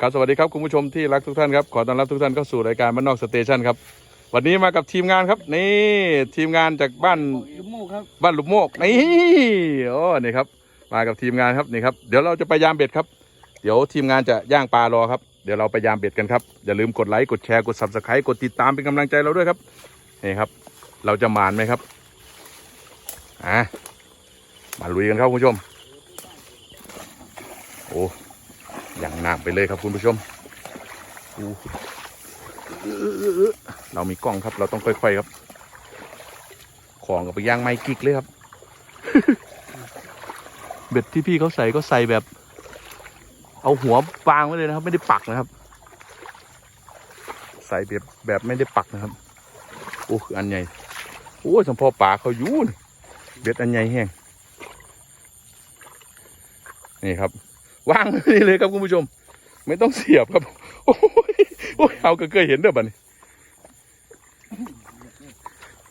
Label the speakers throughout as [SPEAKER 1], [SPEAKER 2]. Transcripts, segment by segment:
[SPEAKER 1] ครับสวัสดีครับคุณผู้ชมที่รักทุกท่านครับขอต้อนรับทุกท่านเข้าสู่รายการบ้านนอกสเตชันครับวันนี้มากับทีมงานครับนี่ทีมงานจากบ้าน
[SPEAKER 2] ลูกโม่ครับ
[SPEAKER 1] บ้านหลุมโมกนี่โอ้นี่ครับ มากับทีมงานครับนี่ครับเดี๋ยวเราจะไปยามเบ็ดครับ เดี๋ยวทีมงานจะย่างปลารอครับเดี๋ยวเราไปยามเบ็ดกันครับอย่าลืมกดไลค์กดแชร์กด subscribe กดติดตามเป็นกำลังใจเราด้วยครับนี่ครับ เราจะหมานไหมครับอะมาลุยกันครับคุณผู้ชมโอ้ อย่างหน้ำไปเลยครับคุณผู้ชมเรามีกล้องครับ เราต้องค่อยๆครับ ของกับไปย่างไม้กิกเลยครับ เบ็ดที่พี่เขาใส่ก็ใส่แบบ เอาหัววางไว้เลยนะครับ ไม่ได้ปักนะครับ ใส่แบบแบบไม่ได้ปักนะครับโอ้คืออันใหญ่โอ้ยสมพอป่าเขายู่นี่เบ็ดอันใหญ่แห้งนี่ครับ วางไว้นี่เลยครับคุณผู้ชม ไม่ต้องเสียบครับ โอ้ยโอ้ยเอาก็เคยเห็นเด้อบัดนี้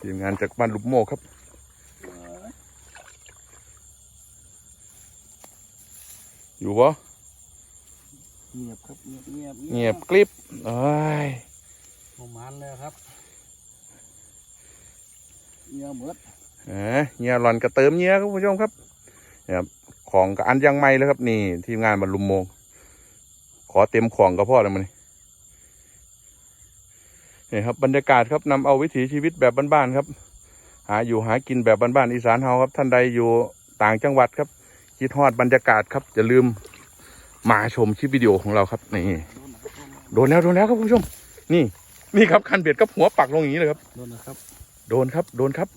[SPEAKER 1] ทีมงานจากบ้านลุกโมกครับอยู่ปะ
[SPEAKER 2] เงียบครับเงียบเงียบ
[SPEAKER 1] เงียบกริบเอ้ย
[SPEAKER 2] ประมาณแล้วครับเงียบหมด
[SPEAKER 1] เอ้ยเงียหลอนกระเติมเงียครับคุณผู้ชมครับเนี่ยครับ ของกับอันยังไม่แล้วครับ นี่ทีมงานบรรลุมโมง ขอเต็มของกับพ่อเลยมันนี่ครับบรรยากาศครับนำเอาวิถีชีวิตแบบบ้านๆครับ หาอยู่หากินแบบบ้านๆอีสานเฮาครับ ท่านใดอยู่ต่างจังหวัดครับ คิดฮอดบรรยากาศครับอย่าลืมมาชมคลิปวิดีโอของเราครับนี่
[SPEAKER 2] โดนนะครับ
[SPEAKER 1] โดนแล้วโดนแล้วครับคุณผู้ชม นี่ นี่ครับคันเบ็ดกับหัวปักลงอย่างนี้เลยครับ
[SPEAKER 2] โดนนะครับ
[SPEAKER 1] โดนครับ โดนครับ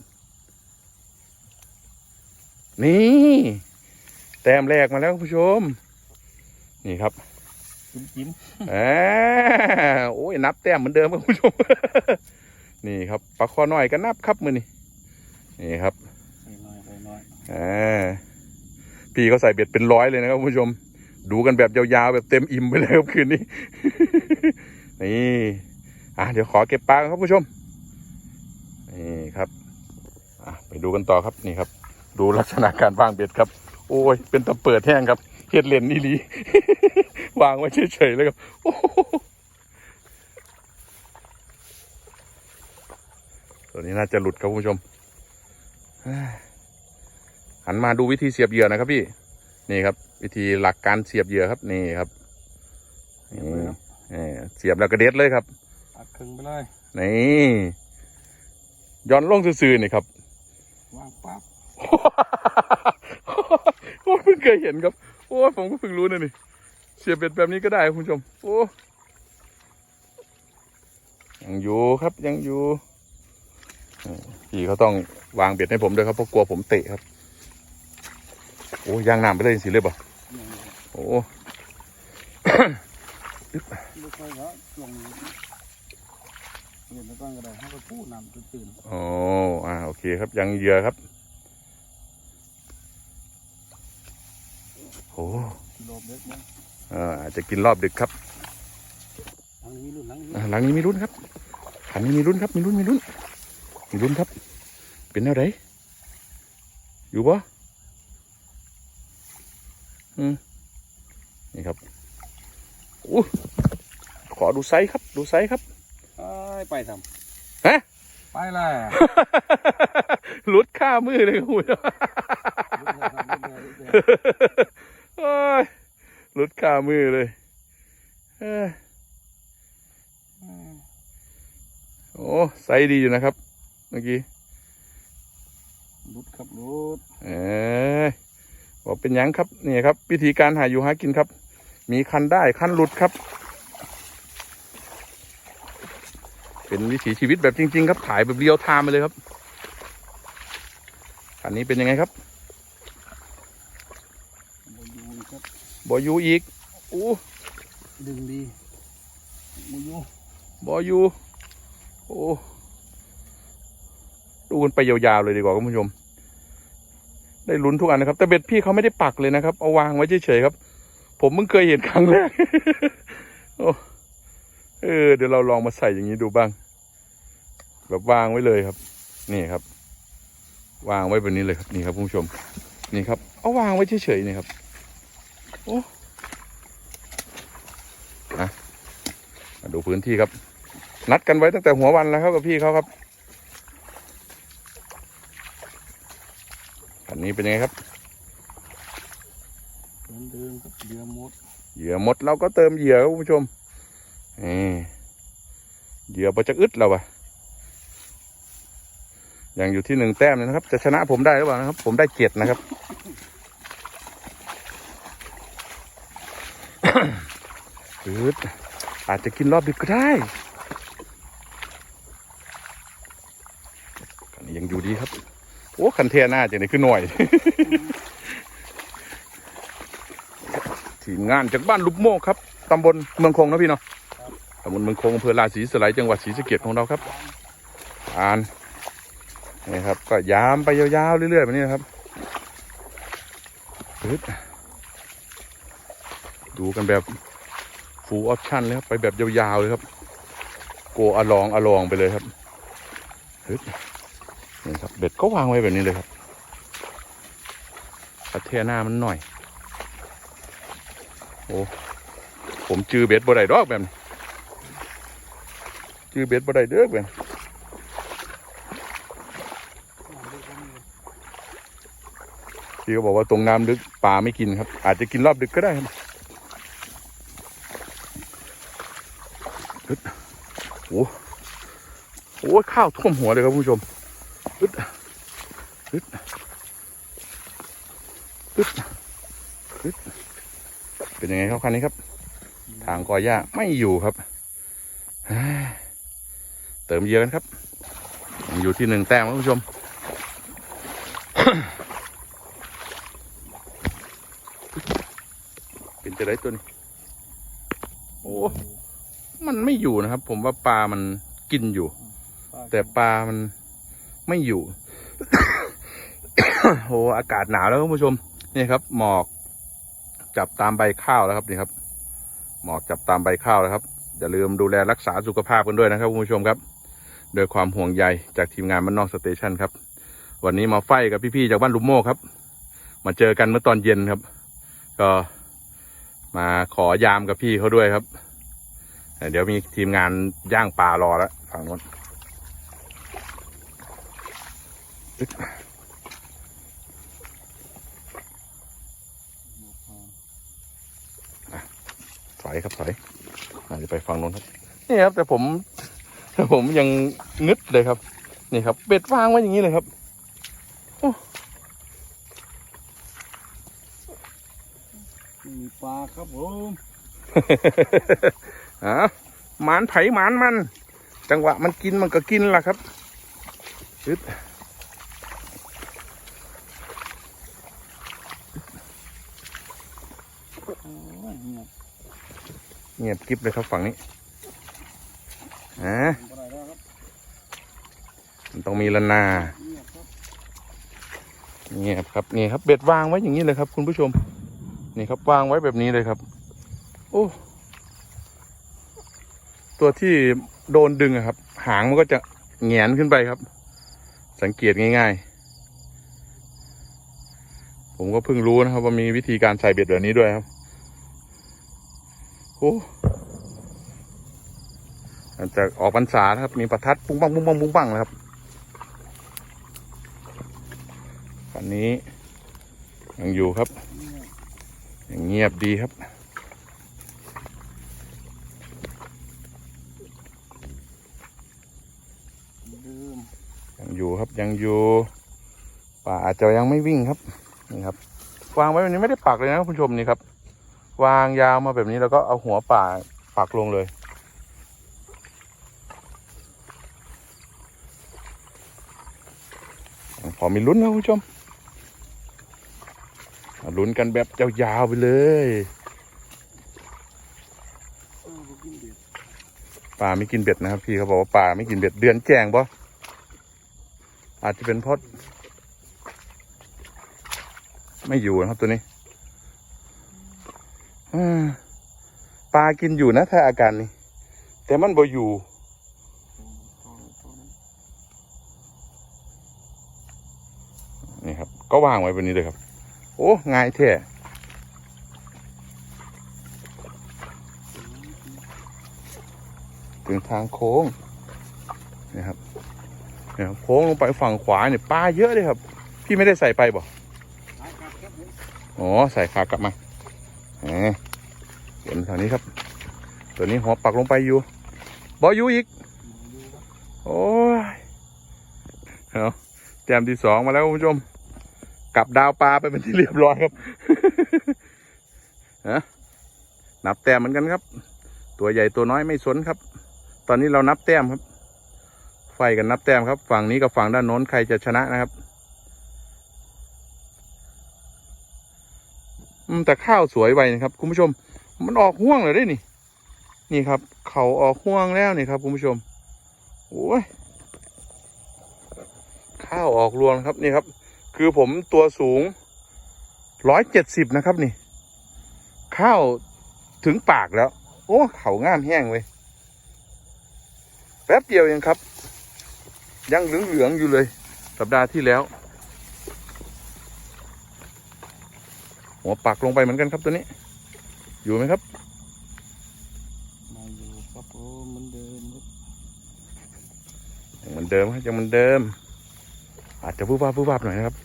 [SPEAKER 1] นี่ แต้มแรกมาแล้วคุณผู้ชม นี่ครับ
[SPEAKER 2] จิ้มจิ้ม
[SPEAKER 1] แหมโอ้ยนับแต้มเหมือนเดิมครับคุณผู้ชม นี่ครับปลาคอน้อยก็นับครับมือนี่นี่ครับ
[SPEAKER 2] ใส่หน่อยใส่หน่อย
[SPEAKER 1] อ่าพี่เขาใส่เบ็ดเป็นร้อยเลยนะครับคุณผู้ชม ดูกันแบบยาวๆแบบเต็มอิ่มไปเลยครับคืนนี้ นี่อะเดี๋ยวขอเก็บปลาครับคุณผู้ชม นี่ครับอะไปดูกันต่อครับนี่ครับ ดูลักษณะการวางเบ็ดครับ โอ้ย เป็นตะเปิดแห้งครับเฮ็ดเลนนี่ลีวางไว้เฉยๆเลยครับโอ้โหตัวนี้น่าจะหลุดครับคุณผู้ชม หันมาดูวิธีเสียบเหยื่อนะครับพี่ นี่ครับ วิธีหลักการเสียบเหยื่อครับนี่ครับ
[SPEAKER 2] เงียบเลยครับ
[SPEAKER 1] นี่เสียบแล้วกระเด็ดเลยครับ
[SPEAKER 2] ตัดครึ่งไปเลย
[SPEAKER 1] นี่ย้อนลงซื่อๆนี่ครับ
[SPEAKER 2] วางปั๊บ
[SPEAKER 1] โอ้ยเพิ่งเคยเห็นครับ โอ้ยผมก็เพิ่งรู้นะนี่เสียบเบ็ดแบบนี้ก็ได้คุณผู้ชม โอ้ยังอยู่ครับยังอยู่อืมพี่เขาต้องวางเบ็ดให้ผมด้วยครับเพราะกลัวผมเตะครับ โอ้ยย่างน้ำไปเลยสิเลยบ่โอ้
[SPEAKER 2] ไม่ค่อยแล้วลงเห็นแล้วก็กระไดให้ไปพูดนำตื่น
[SPEAKER 1] โอ้อ่าโอเคครับยังเหยื่อครับ โอ้
[SPEAKER 2] ๆกิโลเล็กมั้ง
[SPEAKER 1] เอ่ออาจจะกินรอบดึกครับ
[SPEAKER 2] ทางนี้รุ่นทางนี้
[SPEAKER 1] อ่าหลังนี้มีรุ่นครับขันนี้มีรุ่นครับ มีรุ่นมีรุ่นมีรุ่นครับ เป็นแนวไหนอยู่ปะอืมนี่ครับอู้ขอดูไซส์ครับ ดูไซส์ครับ
[SPEAKER 2] เอ้ยไปท
[SPEAKER 1] ฮะำ
[SPEAKER 2] ไปเลย
[SPEAKER 1] หลุดข้ามือเลยครับคุณโอ้ย หลุดข้ามือเลยเอ้ยโอ้ไซส์ดีอยู่นะครับ เมื่อกี้
[SPEAKER 2] รุดครับรุด
[SPEAKER 1] เออบอกเป็นหยังครับนี่ครับ วิธีการหาอยู่หากินครับ มีคันได้คันหลุดครับ เป็นวิถีชีวิตแบบจริง ๆ ครับถ่ายแบบเรียวไทม์มาเลยครับคันนี้เป็นยังไงครับ
[SPEAKER 2] บอยูครั บ
[SPEAKER 1] บอยูอีกอู้
[SPEAKER 2] ดึงดีบอยู
[SPEAKER 1] บอยูโอ้ดูกันไปยาวๆเลยดีกว่าคุณผู้ชม ได้ลุ้นทุกอันนะครับ แต่เบ็ดพี่เขาไม่ได้ปักเลยนะครับ เอาวางไว้เฉยๆครับ ผมเพิ่งเคยเห็นครั้งแรกโอ้เออเดี๋ยวเราลองมาใส่อย่างนี้ดูบ้าง แบบวางไว้เลยครับ นี่ครับ วางไว้แบบนี้เลยครับนี่ครับคุณผู้ชม นี่ครับ เอาวางไว้เฉยๆนี่ครับ โอ้ดูพื้นที่ครับ นัดกันไว้ตั้งแต่หัววันแล้วครับกับพี่เขาครับอันนี้เป็นยังไงครับ
[SPEAKER 2] เหมือนเดิมครับเรือมด
[SPEAKER 1] เหยื่อหมดเราก็เติมเหยื่อครับคุณผู้ชมนี่เหยื่อประจักอึดเราอะยังอยู่ที่หนึ่งแต้มเลยนะครับ จะชนะผมได้หรือเปล่านะครับ ผมได้เจ็ดนะครับ อึดอาจจะกินรอบดึกก็ได้อันนี้ยังอยู่ดีครับ โอ้คันเทหน้าจังเลยขึ้นหน่อย ทีมงานจากบ้านลุบโมกครับตำบลเมืองคงนะพี่เนาะตำบลเมืองคงอำเภอราศีสไลจังหวัดศรีสะเกษของเราครับอ่านนี่ครับ ก็ยามไปยาวๆเรื่อยๆแบบนี้นะครับปึ๊บ กันแบบ full option เลยครับ ไปแบบยาวๆเลยครับ โกอลองอลองไปเลยครับนี่ครับเบ็ดก็วางไว้แบบนี้เลยครับพัดเทหน้ามันหน่อย โอ้ผมจือเบ็ดบ่ได้ดอกแบบนี้จือเบ็ดบ่ได้เด้อแบบนี้พี่ก็บอกว่าตรงน้ำลึกปลาไม่กินครับ อาจจะกินรอบดึกก็ได้ครับฮึด โอ้โหข้าวท่วมหัวเลยครับผู้ชมฮึดฮึดฮึดฮึดเป็นยังไงครับคันนี้ครับ ทางกอหญ้าไม่อยู่ครับ เติมเยอะกันครับ อยู่ที่หนึ่งแต้มครับผู้ชมเป็นจะได้ตัวนี้โอ้ มันไม่อยู่นะครับ ผมว่าปลามันกินอยู่ แต่ปลามันไม่อยู่ โอ้อากาศหนาวแล้วคุณผู้ชม นี่ครับ หมอก จับตามใบข้าวแล้วครับนี่ครับ หมอกจับตามใบข้าวแล้วครับอย่าลืมดูแลรักษาสุขภาพกันด้วยนะครับคุณผู้ชมครับโดยความห่วงใยจากทีมงานบ้านนอกสเตชันครับ วันนี้มาไฟกับพี่ๆจากบ้านลุมโมครับ มาเจอกันเมื่อตอนเย็นครับ ก็มาขอยามกับพี่เขาด้วยครับ เดี๋ยวมีทีมงานย่างปลารอแล้วฝั่งโน้นถอยครับถอยอาจจะไปฟังโน้นครับ นี่ครับ แต่ผมแต่ผมยังงึดเลยครับ นี่ครับ เบ็ดวางไว้อย่างนี้เลยครับ
[SPEAKER 2] ไม่มีปลาครับผม
[SPEAKER 1] อะหมานไผ่หมานมัน จังหวะมันกินมันก็กินล่ะครับอึด
[SPEAKER 2] เงียบ
[SPEAKER 1] กิบเลยครับฝั่งนี้อะมันต้องมีละนา
[SPEAKER 2] เงียบครับ
[SPEAKER 1] นี่ครับเบ็ดวางไว้อย่างนี้เลยครับ คุณผู้ชม นี่ครับวางไว้แบบนี้เลยครับ โอ้ ตัวที่โดนดึงครับ หางมันก็จะแงนขึ้นไปครับ สังเกตง่ายๆ ผมก็เพิ่งรู้นะครับ ว่ามีวิธีการใส่เบ็ดแบบนี้ด้วยครับโอ้หลังจากออกพรรษานะครับ มีประทัดปุ้งปังปุ้งปังปุ้งปังนะครับอันนี้ยังอยู่ครับ
[SPEAKER 2] ยั
[SPEAKER 1] งเงียบดีครับ
[SPEAKER 2] ลืม
[SPEAKER 1] ยัง อยู่ครับยังอยู่ป่าอาจจะยังไม่วิ่งครับนี่ครับ วางไว้แบบนี้ไม่ได้ปักเลยนะคุณผู้ชมนี่ครับ วางยาวมาแบบนี้แล้วก็เอาหัวป่าปักลงเลย พอมีลุ้นนะคุณผู้ชมลุ้นกันแบบยาวๆไปเลย
[SPEAKER 2] เออบ่กินเด็ด
[SPEAKER 1] ปลาไม่กินเบ็ดนะครับพี่เขาบอกว่าปลาไม่กินเบ็ดเดือนแจงปะ อาจจะเป็นเพราะไม่อยู่นะครับตัวนี้ปลากินอยู่นะถ้าอาการนี้ แต่มันบ่อยู่
[SPEAKER 2] นี่
[SPEAKER 1] ครับ ก็วางไว้แบบนี้เลยครับ โอ้ง่ายแท้ถึงทางโค้งนะครับ เนี่ยครับโค้งลงไปฝั่งขวาเนี่ยปลาเยอะเลยครับ พี่ไม่ได้ใส่ไปบ่อ๋อใส่ขากลับมาเห็นทางนี้ครับ ตัวนี้หัวปักลงไปอยู่บออยู่อีก โอ้ยเอาแต้มที่สองมาแล้วคุณผู้ชมกลับดาวปลาไปเป็นที่เรียบร้อยครับฮะนับแต้มเหมือนกันครับ ตัวใหญ่ตัวน้อยไม่สนครับ ตอนนี้เรานับแต้มครับ ฟกันนับแต้มครับ ฝั่งนี้กับฝั่งด้านโน้นใครจะชนะนะครับ อืมแต่ข้าวสวยไวนะครับ คุณผู้ชม มันออกห่วงเลยได้นี่ นี่ครับ เขาออกห่วงแล้วนี่ครับ คุณผู้ชมโอ้ยข้าวออกรวงครับนี่ครับ คือผมตัวสูงร้อยเจ็ดสิบนะครับนี่ ข้าวถึงปากแล้ว โอ้ เขาง่ามแห้งเว้ยแป๊บเดียวเองครับ ยังเหลืองๆอยู่เลย สัปดาห์ที่แล้ว หัวปักลงไปเหมือนกันครับตัวนี้ อยู่ไหมครับ
[SPEAKER 2] มาอยู่ครับผมเหมือนเดิมครับ
[SPEAKER 1] ยังเหมือนเดิมครับยังเหมือนเดิม อาจจะผู้บ้าผู้บ้าบหน่อยนะครับ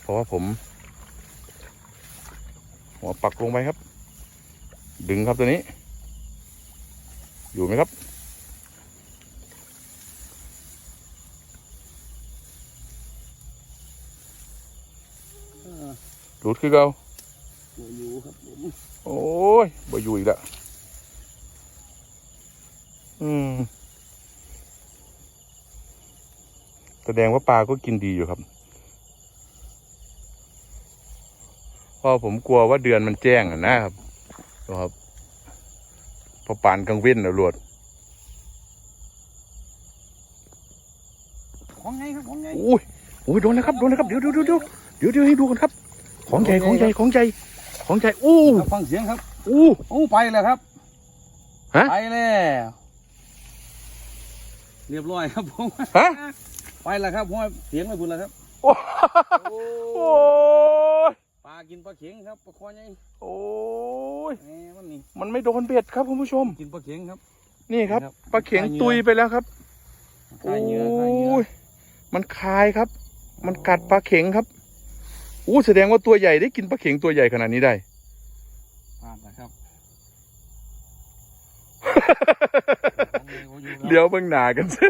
[SPEAKER 1] เพราะว่าผม หัวปักลงไปครับ ดึงครับตัวนี้ อยู่ไหมครับ
[SPEAKER 2] อ่า
[SPEAKER 1] หลุดคือเก่า
[SPEAKER 2] มาอยู่ครับผม
[SPEAKER 1] โอ้ยบ่อยู่อีกแล้วอืมแสดงว่าปลาก็กินดีอยู่ครับเพราะผมกลัวว่าเดือนมันแจ้งอะนะครับครับพอปานกลางเว้นแล้วรวด
[SPEAKER 2] ของไงครับของไง
[SPEAKER 1] อุ้ยอุ้ยโดนแล้วครับโดนแล้วครับเดี๋ยวเดี๋ยวเดี๋ยวเดี๋ยวเดี๋ยวให้ดูกันครับ ของใหญ่ของใหญ่ของใหญ่ของใหญ่อู้
[SPEAKER 2] ครับฟังเสียงครับ
[SPEAKER 1] อู้
[SPEAKER 2] โอ้ไปแล้วครับ
[SPEAKER 1] ฮะ
[SPEAKER 2] ไปแล้วเรียบร้อยครับผม
[SPEAKER 1] ฮะ
[SPEAKER 2] ไปแล้วครับเพราะว่าเสียงไม่บุญแล้วครับ
[SPEAKER 1] โอ้
[SPEAKER 2] โอ้
[SPEAKER 1] โอ้ย
[SPEAKER 2] ปลากินปลาเข็งครับปลาคอใหญ่
[SPEAKER 1] โอ้ย
[SPEAKER 2] แหมมันนี่
[SPEAKER 1] มันไม่โดนเบ็ดครับคุณผู้ชม
[SPEAKER 2] กินปลาเข็งครับ
[SPEAKER 1] นี่ครับ
[SPEAKER 2] ครับ
[SPEAKER 1] ปลาเข็ง
[SPEAKER 2] คายเหงื่อ
[SPEAKER 1] ตุยไปแล้วครับ
[SPEAKER 2] คายเหงื่อคายเหงื่อ
[SPEAKER 1] โอ้ยมันคายครับ มันกัดปลาเข็งครับ อู้แสดงว่าตัวใหญ่ได้กินปลาเข็งตัวใหญ่ขนาดนี้ได้
[SPEAKER 2] พลาดนะครับ
[SPEAKER 1] เลี้ยวเบื้องหน้ากันซะ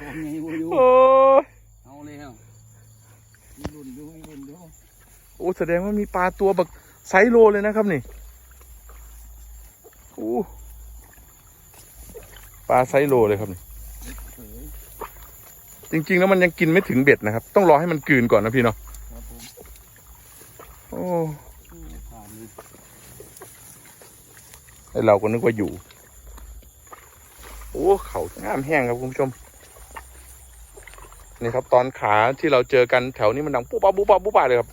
[SPEAKER 2] ของไงโอ้ย
[SPEAKER 1] โอ้ย
[SPEAKER 2] เอาเลยครับมีรุ่นดูมีรุ่นดู
[SPEAKER 1] โอ้แสดงว่ามีปลาตัวแบบไซส์โลเลยนะครับนี่โอ้ปลาไซส์โลเลยครับนี่
[SPEAKER 2] เฮ้ย
[SPEAKER 1] จริง ๆ แล้วมันยังกินไม่ถึงเบ็ดนะครับ ต้องรอให้มันกลืนก่อนนะพี่เนาะ
[SPEAKER 2] ครับผม
[SPEAKER 1] โอ้
[SPEAKER 2] ผ่านเลย
[SPEAKER 1] ไอเราก็นึกว่าอยู่ โอ้เขาง่ามแห้งครับคุณผู้ชมนี่ครับ ตอนขาที่เราเจอกันแถวนี้มันดังปุ๊บปั๊บปุ๊บปั๊บปุ๊บปั๊บเลยครับ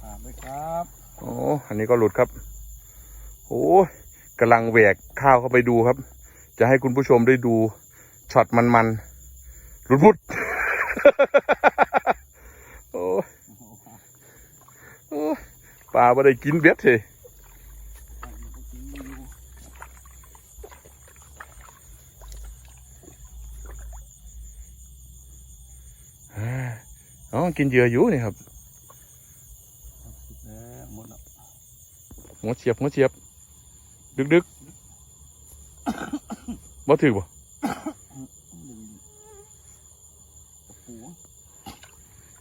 [SPEAKER 2] ผ่านเลยครับ
[SPEAKER 1] โอ้อันนี้ก็หลุดครับโอ้ยกำลังแหวกข้าวเข้าไปดูครับ จะให้คุณผู้ชมได้ดู ช็อตมันๆหลุดพุดโอ้ยโอ้ยปลาไม่ได้กินเบ็ดเลยอ่าอ๋อกินเหยื่ออยู่นี่ครับ
[SPEAKER 2] แล้วหมดแล้ว
[SPEAKER 1] หัวเฉียบหัวเฉียบ ดึกดึกบ่ถือบ่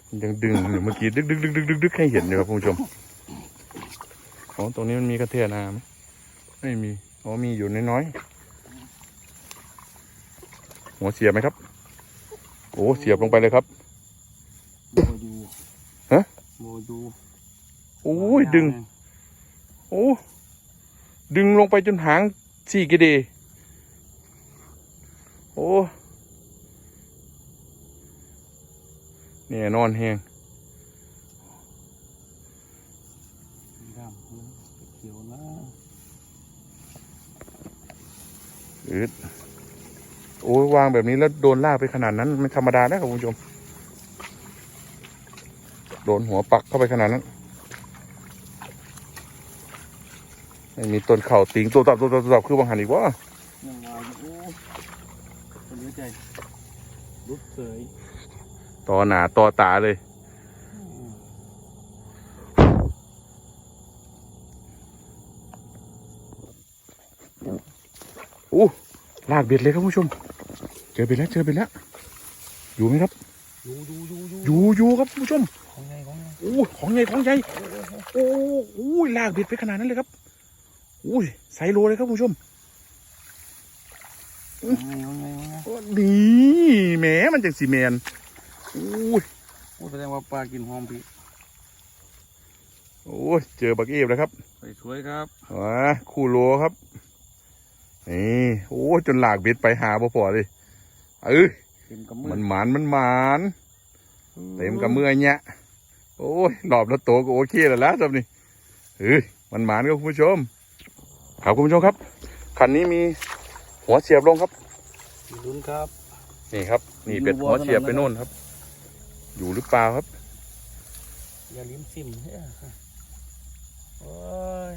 [SPEAKER 2] หัว
[SPEAKER 1] ยังดึงอยู่เมื่อกี้ดึกดึกดึกดึกดึกดึกให้เห็นอยู่ครับคุณผู้ชมอ๋อตรงนี้มันมีกระเทียน้ำไม่มีอ๋อมีอยู่น้อยๆหัวเสียบไหมครับโอ้เสียบลงไปเลยครับ
[SPEAKER 2] โมยู
[SPEAKER 1] ฮะ
[SPEAKER 2] โมยู
[SPEAKER 1] โอ้ยดึง โอ้ดึงลงไปจนหางสี่กิเดโอ้ เนี่ยนอนแหง
[SPEAKER 2] ดำหัวเขียวนะ
[SPEAKER 1] อืดโอ้ยวางแบบนี้แล้วโดนลากไปขนาดนั้นไม่ธรรมดานะครับคุณผู้ชม โดนหัวปักเข้าไปขนาดนั้นไม่มีต้นเข่าติงตัวตับตัวตับตัวตับคือบางหันอีกวะ
[SPEAKER 2] ยังมาอยู่โอ้คนเยอะใจรุดเสย
[SPEAKER 1] ต่อหนาต่อตาเลย อู้ลากเบ็ดเลยครับคุณผู้ชม เจอเบ็ดแล้วเจอเบ็ดแล้ว อยู่ไหมครับ
[SPEAKER 2] อยู่อยู่อยู่อยู่
[SPEAKER 1] อยู่อยู่ครับคุณผู้ชม
[SPEAKER 2] ของไงของไง
[SPEAKER 1] อู้ของใหญ่ของใหญ่โอ้โอ้ยลากเบ็ดไปขนาดนั้นเลยครับอุ้ยไซโลเลยครับคุณผู้ชม
[SPEAKER 2] ของไงของไงของไง
[SPEAKER 1] โอ้นี่แหมมันจังสีแมน อุ้ย
[SPEAKER 2] โอ้แสดงว่าปลากินหอมพี่
[SPEAKER 1] โอ้ยเจอบักเอฟแล้วครับ
[SPEAKER 2] ใส่สวยครับ
[SPEAKER 1] อ่าคู่โลครับ นี่โอ้ยจนหลากเบ็ดไปหาบ่พอเลยเออ
[SPEAKER 2] เต็มกำมือ
[SPEAKER 1] มันหมานมันหมานเต็มกับมือเนี่ยโอ้ยรอบแล้วโตก็โอเคแล้วละจำนี่เฮ้ยมันหมานครับคุณผู้ชมครับคุณผู้ชมครับคันนี้มีหัวเสียบลงครับ
[SPEAKER 2] ลุ้นครับ
[SPEAKER 1] นี่ครับ นี่
[SPEAKER 2] อยู่
[SPEAKER 1] เป็ด
[SPEAKER 2] บ่
[SPEAKER 1] หัวเสียบ
[SPEAKER 2] ขนาด
[SPEAKER 1] ไป
[SPEAKER 2] นั้น
[SPEAKER 1] โน่นครับ อยู่หรือเปล่าครับ
[SPEAKER 2] อย่าลิ้มซิมเฮ้ยโอ้ย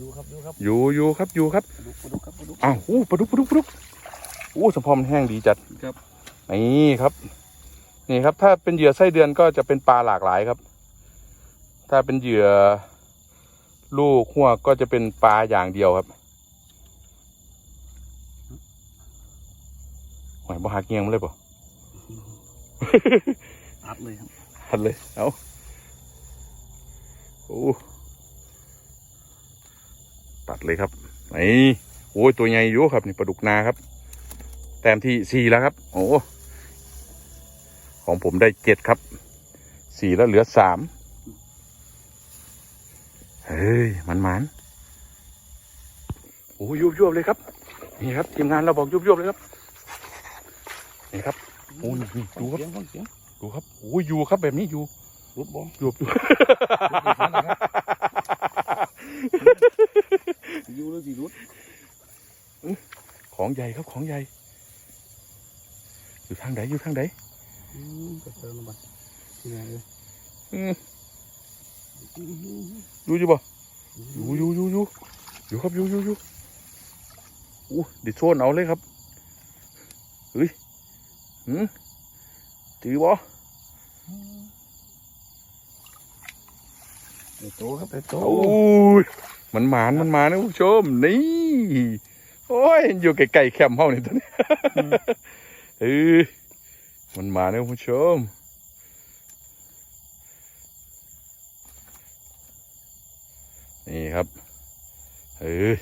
[SPEAKER 2] ดูครับดูครับ
[SPEAKER 1] อยู่อยู่ครับอยู่ครับ
[SPEAKER 2] ดูดูครับดู
[SPEAKER 1] อ้าวอู้ปลาดุกปลาดุกปลาดุกอู้สะพอมนแห้งดีจัด
[SPEAKER 2] ครับ
[SPEAKER 1] นี่ครับ นี่ครับ ถ้าเป็นเหยื่อไส้เดือนก็จะเป็นปลาหลากหลายครับ ถ้าเป็นเหยื่อลูกหัวกก็จะเป็นปลาอย่างเดียวครับ หอยบ่หักเงียงมันเลยป่ะ
[SPEAKER 2] อัดเลยครับ
[SPEAKER 1] หันเลย เอาโอ้ตัดเลยครับนี่โอ้ยตัวใหญ่อยู่ครับนี่ปลาดุกนาครับ แต้มที่สี่แล้วครับ โอ้ของผมได้เจ็ดครับสี่แล้วเหลือสามเฮ้ยมันมันโอ้ยยุบยุบเลยครับ นี่ครับทีมงานเราบอกยุบยุบเลยครับ นี่ครับโอ้ยนี่นี่ดูครับ
[SPEAKER 2] เสียงฟังเสียง
[SPEAKER 1] ดูครับโอ้ยอยู่ครับแบบนี้อยู่
[SPEAKER 2] รุดบ่
[SPEAKER 1] ยุบยุบ
[SPEAKER 2] อยู่หรือสิรุด
[SPEAKER 1] ของใหญ่ครับของใหญ่ อยู่ทางไหนอยู่ทางไหน
[SPEAKER 2] อืมกระเติมบัดที่ไหนเลย
[SPEAKER 1] อืมอยู่อยู่บ่อยู่อยู่อยู่อยู่อยู่ครับอยู่อยู่อยู่อู้ดิโซนเอาเลยครับเฮ้ย หืมจือบ่
[SPEAKER 2] ไอ้โตครับไอ้โต
[SPEAKER 1] โอ้ยมันหมานมันหมานนะคุณผู้ชม นี่ โอ้ย อยู่ไกลๆแคมป์เฮานี่ตอนนี้เฮ้ยมันหมานนะคุณผู้ชมนี่ครับเฮ้ย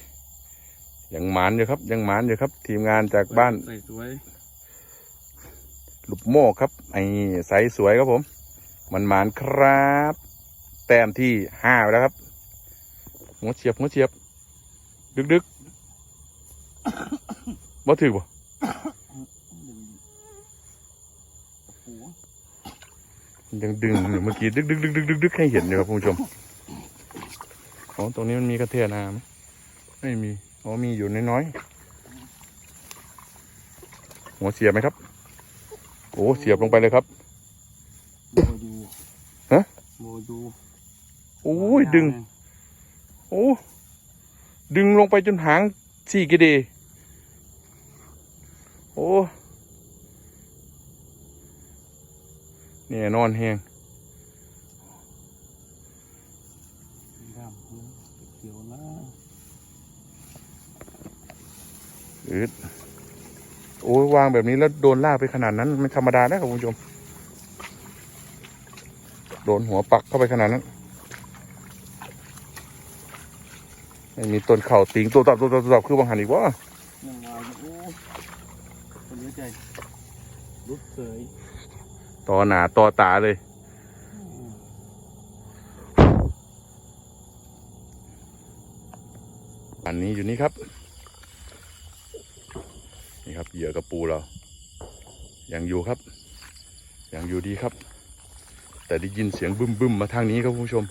[SPEAKER 1] ยังหมานอยู่ครับ ยังหมานอยู่ครับ ทีมงานจากบ้าน
[SPEAKER 2] ใส่สวย ห
[SPEAKER 1] ลูกโม่ครับ ไอ้ใสสวยครับผม มันหมานครับ แต้มที่ห้าไปแล้วครับหัวเฉียบหัวเฉียบ ดึกดึกๆบ่ถือบ่ยังดึงอยู่เมื่อกี้ดึกดึกดึกดึกดึกดึกให้เห็นเลยครับคุณผู้ชมอ๋อตรงนี้มันมีกระเทียน้ำไม่มีอ๋อมีอยู่น้อยๆหัวเสียบไหมครับ อ้เสียบลงไปเลยครับ
[SPEAKER 2] โมยู
[SPEAKER 1] ฮะ
[SPEAKER 2] โมยู
[SPEAKER 1] โอ้ยดึง โอ้ดึงลงไปจนหางสี่กิเดโอ้เนี่ยนอนแหง
[SPEAKER 2] ดำหัวเขียวนะ
[SPEAKER 1] อืด โอ้ยวางแบบนี้แล้วโดนลากไปขนาดนั้นไม่ธรรมดานะครับคุณผู้ชม โดนหัวปักเข้าไปขนาดนั้นไม่มีต้นเข่าติงตัวตับตัวตับตัวตับคือบางหันอีกวะ
[SPEAKER 2] ยังมาอยู่โอ้คนเยอะใจรุดเสย
[SPEAKER 1] ต่อหนาต่อตาเลยอันนี้อยู่นี่ครับ นี่ครับเหยื่อกระปูเรายังอยู่ครับยังอยู่ดีครับ แต่ได้ยินเสียงบึ้มบึมมาทางนี้ครับผู้ชม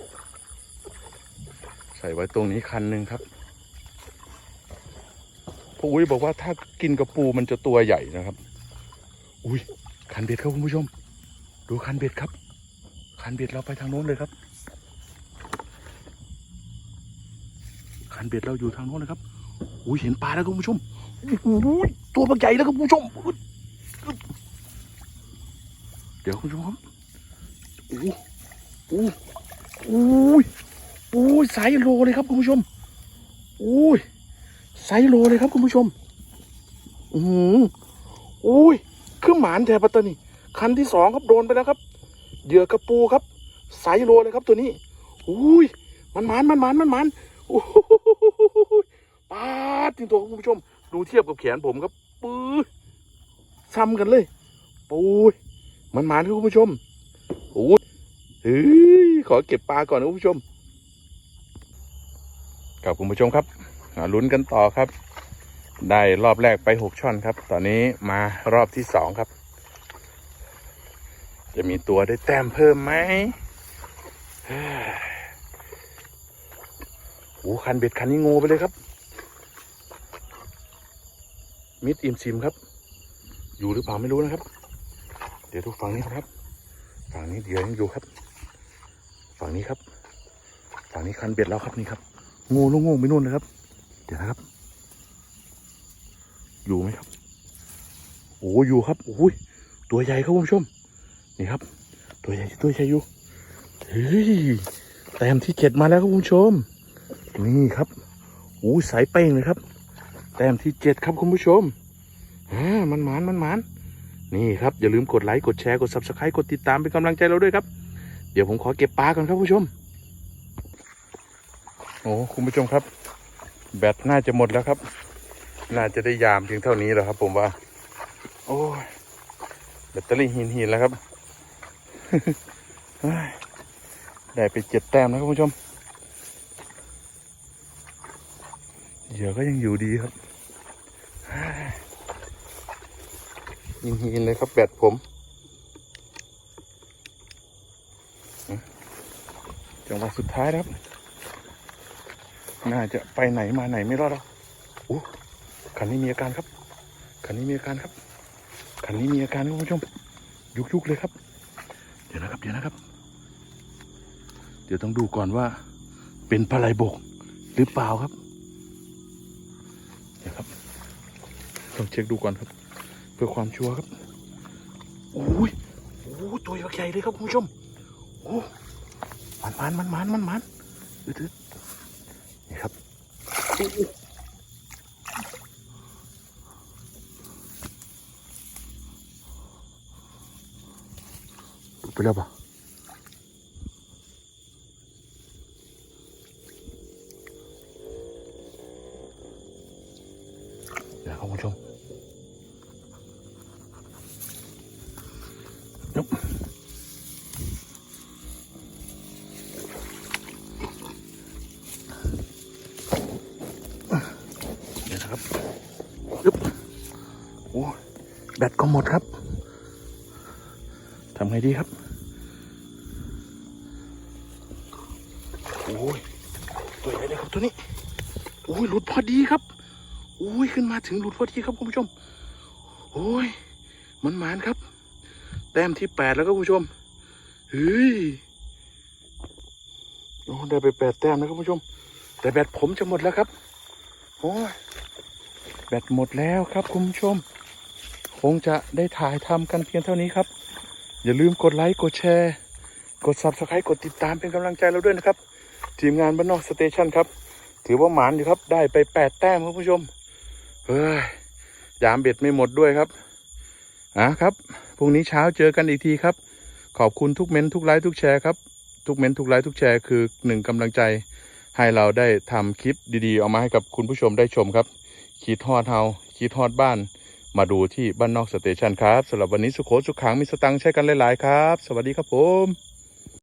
[SPEAKER 1] ใส่ไว้ตรงนี้คันหนึ่งครับพ่ออุ้ยบอกว่าถ้ากินกระปูมันจะตัวใหญ่นะครับ อุ้ยคันเบ็ดครับคุณผู้ชม ดูคันเบ็ดครับ คันเบ็ดเราไปทางโน้นเลยครับ คันเบ็ดเราอยู่ทางโน้นนะครับอุ้ยเห็นปลาแล้วครับคุณผู้ชม ตัวปลาใหญ่แล้วครับคุณผู้ชม เดี๋ยวคุณผู้ชมครับโอ้โหโอ้โอ้ยอุ้ยไซส์โลเลยครับคุณผู้ชมโอ้ยไซส์โลเลยครับคุณผู้ชม อือหืออุ้ยคือหมานแทปัตตานีคันที่สองครับโดนไปแล้วครับเหยื่อกระปูครับไซส์โลเลยครับตัวนี้อุ้ยมันหมานมันหมานมันหมานโอ้โหปาดจริงตัวคุณผู้ชม ดูเทียบกับแขนผมครับปื้อซ้ำกันเลยปุ้ยมันหมานะคุณผู้ชมโอ้ยเฮ้ยขอเก็บปลาก่อนนะคุณผู้ชมกับคุณผู้ชมครับลุ้นกันต่อครับ ได้รอบแรกไปหกช่อนครับ ตอนนี้มารอบที่สองครับ จะมีตัวได้แต้มเพิ่มไหมโอ้คันเบ็ดคันนี้งูไปเลยครับ มิดอิมซิมครับ อยู่หรือเปล่าไม่รู้นะครับ เดี๋ยวดูฝั่งนี้ครับ ฝั่งนี้เดี๋ยวยังอยู่ครับ ฝั่งนี้ครับ ฝั่งนี้คันเบ็ดแล้วครับนี่ครับงูลูกงูไปนู่นเลยครับ เดี๋ยวนะครับ อยู่ไหมครับโอ้อยู่ครับโอ้ยตัวใหญ่ครับคุณผู้ชม นี่ครับ ตัวใหญ่ตัวใหญ่อยู่เฮ้ยแต้มที่เจ็ดมาแล้วครับคุณผู้ชม นี่ครับโอ้สายเป้งเลยครับ ต้มที่เจ็ดครับคุณผู้ชมอ่ามันหมานมันหมานนี่ครับอย่าลืมกดไลค์กดแชร์กด subscribe กดติดตามเป็นกำลังใจเราด้วยครับ เดี๋ยวผมขอเก็บปลาก่อนครับคุณผู้ชมโอ้คุณผู้ชมครับ แบตน่าจะหมดแล้วครับ น่าจะได้ยามเพียงเท่านี้แล้วครับ ผมว่า โอ้ยแบตเตอรี่หินหินแล้วครับได้ไปเจ็ดแต้มนะคุณผู้ชมเหยื่อก็ยังอยู่ดีครับ ยินหินเลยครับแบตผมจังหวะสุดท้ายครับ น่าจะไปไหนมาไหนไม่รอดแล้วโอ้คันนี้มีอาการครับ คันนี้มีอาการครับ คันนี้มีอาการครับคุณผู้ชม ยุกยุกเลยครับ เดี๋ยวนะครับ เดี๋ยวนะครับ เดี๋ยวต้องดูก่อนว่า เป็นปลาไหลบก หรือเปล่าครับ ต้องเช็คดูก่อนครับ เพื่อความชัวร์ครับโอ้ยโอ้ยตัวใหญ่เลยครับคุณผู้ชมโอ้มันมันมันมันมันมันอึดอึดนี่ครับไปแล้วปะเดี๋ยวครับคุณผู้ชมยกเดี๋ยวนะครับยึบโอ้แบตก็ หมดครับทำไงดีครับ โอ้ยตัวใหญ่เลยครับตัวนี้โอ้ยหลุดพอดีครับโอ้ยขึ้นมาถึงหลุดพอดีครับคุณผู้ชมโอ้ยมันหมานครับ แต้มที่แปดแล้วครับคุณผู้ชมเฮ้ยโอ้ได้ไปแปดแต้มนะครับคุณผู้ชม แต่แบตผมจะหมดแล้วครับโอ้ยแบตหมดแล้วครับคุณผู้ชม คงจะได้ถ่ายทำกันเพียงเท่านี้ครับ อย่าลืมกดไลค์กดแชร์ กด subscribe กดติดตามเป็นกำลังใจเราด้วยนะครับ ทีมงานบ้านนอกสเตชันครับ ถือว่าหมานอยู่ครับได้ไปแปดแต้มครับผู้ชม เฮ้ย ยามเบ็ดไม่หมดด้วยครับอะครับพรุ่งนี้เช้าเจอกันอีกทีครับ ขอบคุณทุกเม้นท์ทุกไลค์ทุกแชร์ครับทุกเม้นทุกไลค์ทุกแชร์คือหนึ่งกำลังใจ ให้เราได้ทำคลิปดีๆออกมาให้กับคุณผู้ชมได้ชมครับคิดฮอดเฮาคิดฮอดบ้าน มาดูที่บ้านนอกสเตชันครับสำหรับวันนี้สุโขสุขขังมีสตังค์ใช้กันหลาย ๆ ครับ สวัสดีครับผม